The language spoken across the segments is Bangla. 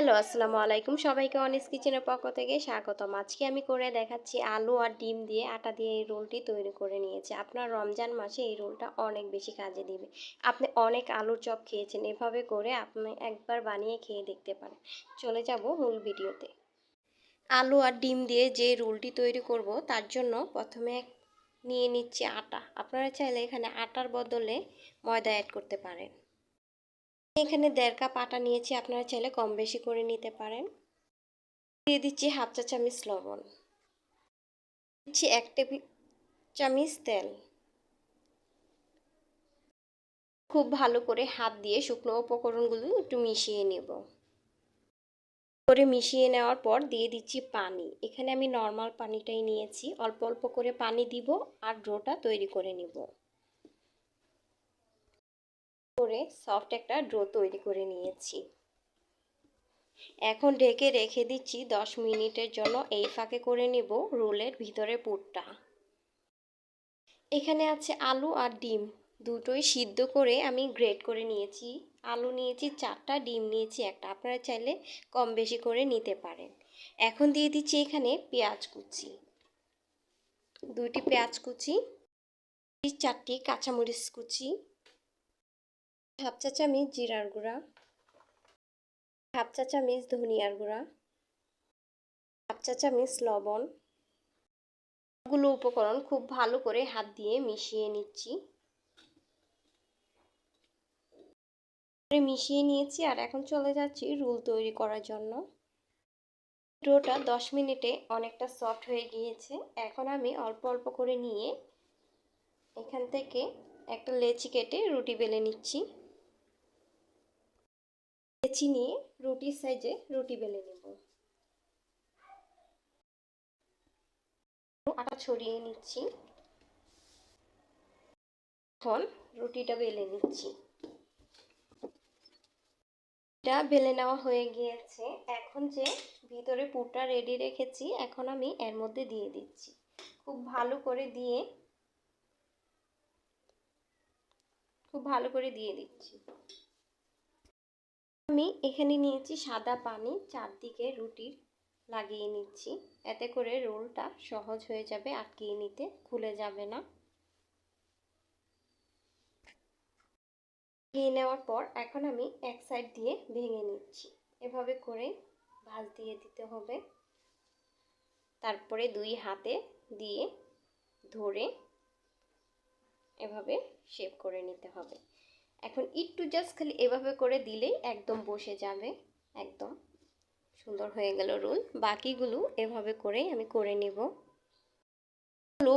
হ্যালো, আসসালামু আলাইকুম। সবাইকে অনিস কিচেনের পক্ষ থেকে স্বাগতম। আজকে আমি করে দেখাচ্ছি আলু আর ডিম দিয়ে আটা দিয়ে এই রোলটি তৈরি করে নিয়েছি। আপনার রমজান মাসে এই রোলটা অনেক বেশি কাজে দিবে। আপনি অনেক আলুর চপ খেয়েছেন, এভাবে করে আপনি একবার বানিয়ে খেয়ে দেখতে পারেন। চলে যাব মূল ভিডিওতে। আলু আর ডিম দিয়ে যে রোলটি তৈরি করব, তার জন্য প্রথমে নিয়ে নিচ্ছি আটা। আপনারা চাইলে এখানে আটার বদলে ময়দা অ্যাড করতে পারেন। এখানে দেড় কাপ আটা নিয়েছি, আপনারা চাইলে কম বেশি করে নিতে পারেন। দিয়ে দিচ্ছি হাফ চা চামচ লবণ। দিচ্ছি এক টেবিল চামচ তেল। খুব ভালো করে হাত দিয়ে শুকনো উপকরণগুলো একটু মিশিয়ে নেব। করে মিশিয়ে নেওয়ার পর দিয়ে দিচ্ছি পানি। এখানে আমি নর্মাল পানিটাই নিয়েছি। অল্প অল্প করে পানি দিব আর ডোটা তৈরি করে নিব। করে সফট একটা ড্রো তৈরি করে নিয়েছি। এখন ঢেকে রেখে দিচ্ছি দশ মিনিটের জন্য এই ফাঁকে করে নিব রোলের ভিতরে পুরটা। এখানে আছে আলু আর ডিম। দুটোই সিদ্ধ করে আমি গ্রেট করে নিয়েছি। আলু নিয়েছি চারটা, ডিম নিয়েছি একটা। আপনারা চাইলে কম বেশি করে নিতে পারেন। এখন দিয়ে দিচ্ছি এখানে পেঁয়াজ কুচি। দুইটি পেঁয়াজ কুচি, চারটি কাঁচামরিচ কুচি হাফ চা চামচ জিরার গুঁড়া, হাফ চা চামচ ধনিয়ার গুঁড়া, হাফ চা চামচ লবণ। গুলো উপকরণ খুব ভালো করে হাত দিয়ে মিশিয়ে নিচ্ছি। মিশিয়ে নিয়েছি আর এখন চলে যাচ্ছি রুল তৈরি করার জন্য। ডোটা দশ মিনিটে অনেকটা সফট হয়ে গিয়েছে। এখন আমি অল্প অল্প করে নিয়ে এখান থেকে একটা লেচি কেটে রুটি বেলে নিচ্ছি। লেচি নিয়ে রুটির সাইজে রুটি বেলে নেব। আটা ছড়িয়ে নিচ্ছি। এখন রুটিটা বেলে নিচ্ছি। এটা বেলে নেওয়া হয়ে গিয়েছে। এখন যে ভিতরে পুরটা রেডি রেখেছি, এখন আমি এর মধ্যে দিয়ে দিচ্ছি। খুব ভালো করে দিয়ে, খুব ভালো করে দিয়ে দিচ্ছি। আমি এখানে নিয়েছি সাদা পানি, চারদিকে রুটির লাগিয়ে নিচ্ছি। এতে করে রোলটা সহজ হয়ে যাবে, আটকিয়ে নিতে খুলে যাবে না। লাগিয়ে নেওয়ার পর এখন আমি এক সাইড দিয়ে ভেঙে নিচ্ছি। এভাবে করে ভাজ দিয়ে দিতে হবে। তারপরে দুই হাতে দিয়ে ধরে এভাবে শেপ করে নিতে হবে। এখন একটু জাস্ট খালি এভাবে করে দিলেই একদম বসে যাবে। একদম। সুন্দর হয়ে গেল রোল। বাকিগুলো এভাবে করেই আমি করে নেব।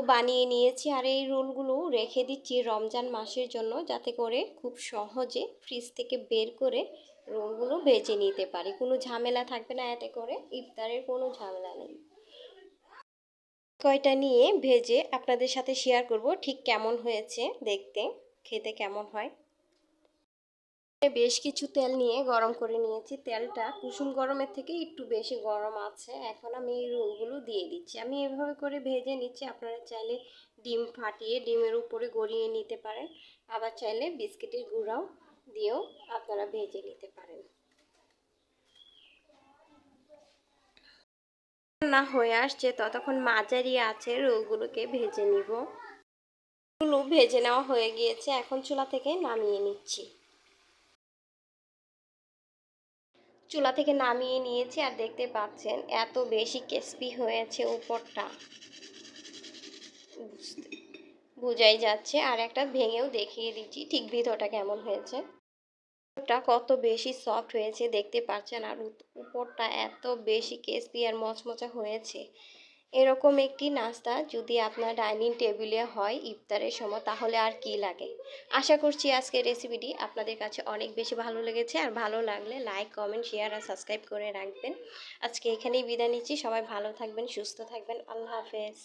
বানিয়ে নিয়েছি আর এই রোলগুলো রেখে দিচ্ছি রমজান মাসের জন্য যাতে করে খুব সহজে ফ্রিজ থেকে বের করে রোলগুলো ভেজে নিতে পারি। কোনো ঝামেলা থাকবে না এতে করে। ইফতারের কোনো ঝামেলা নেই। কয়টা নিয়ে ভেজে আপনাদের সাথে শেয়ার করব। ঠিক কেমন হয়েছে দেখতে? খেতে কেমন হয়? বেশ কিছু তেল নিয়ে গরম করে নিয়েছি। তেলটা কুসুম গরমের থেকে একটু বেশি গরম আছে। এখন আমি এই রোলগুলো দিয়ে দিচ্ছি। আমি এভাবে করে ভেজে নিচ্ছি। আপনারা চাইলে ডিম ফাটিয়ে ডিমের উপরে গড়িয়ে নিতে পারেন। আবার চাইলে বিস্কিটের গুঁড়াও দিয়েও আপনারা ভেজে নিতে পারেন। না হয়ে আসছে। ততক্ষণ মাঝারি আছে রোলগুলোকে ভেজে নিব। ভেজে নেওয়া হয়ে গিয়েছে। এখন চুলা থেকে নামিয়ে নিচ্ছি। চুলা থেকে নামিয়ে নিয়েছি আর দেখতে পাচ্ছেন এত বেশি ক্রিস্পি হয়েছে উপরটা। বুঝাই যাচ্ছে। আর একটা ভেঙেও দেখিয়ে দিচ্ছি ঠিক ভিতরটা কেমন হয়েছে। উপরটা কত বেশি সফট হয়েছে দেখতে পাচ্ছেন আর উপরটা এত বেশি ক্রিস্পি আর মচমচা হয়েছে। এরকম একটি নাস্তা যদি আপনার ডাইনিং টেবিলে হয় ইফতারের সময়, তাহলে আর কি লাগে? আশা করছি আজকের রেসিপিটি আপনাদের কাছে অনেক বেশি ভালো লেগেছে। আর ভালো লাগলে লাইক কমেন্ট শেয়ার আর সাবস্ক্রাইব করে রাখবেন। আজকে এখানেই বিদায় নিচ্ছি। সবাই ভালো থাকবেন, সুস্থ থাকবেন। আল্লাহ হাফেজ।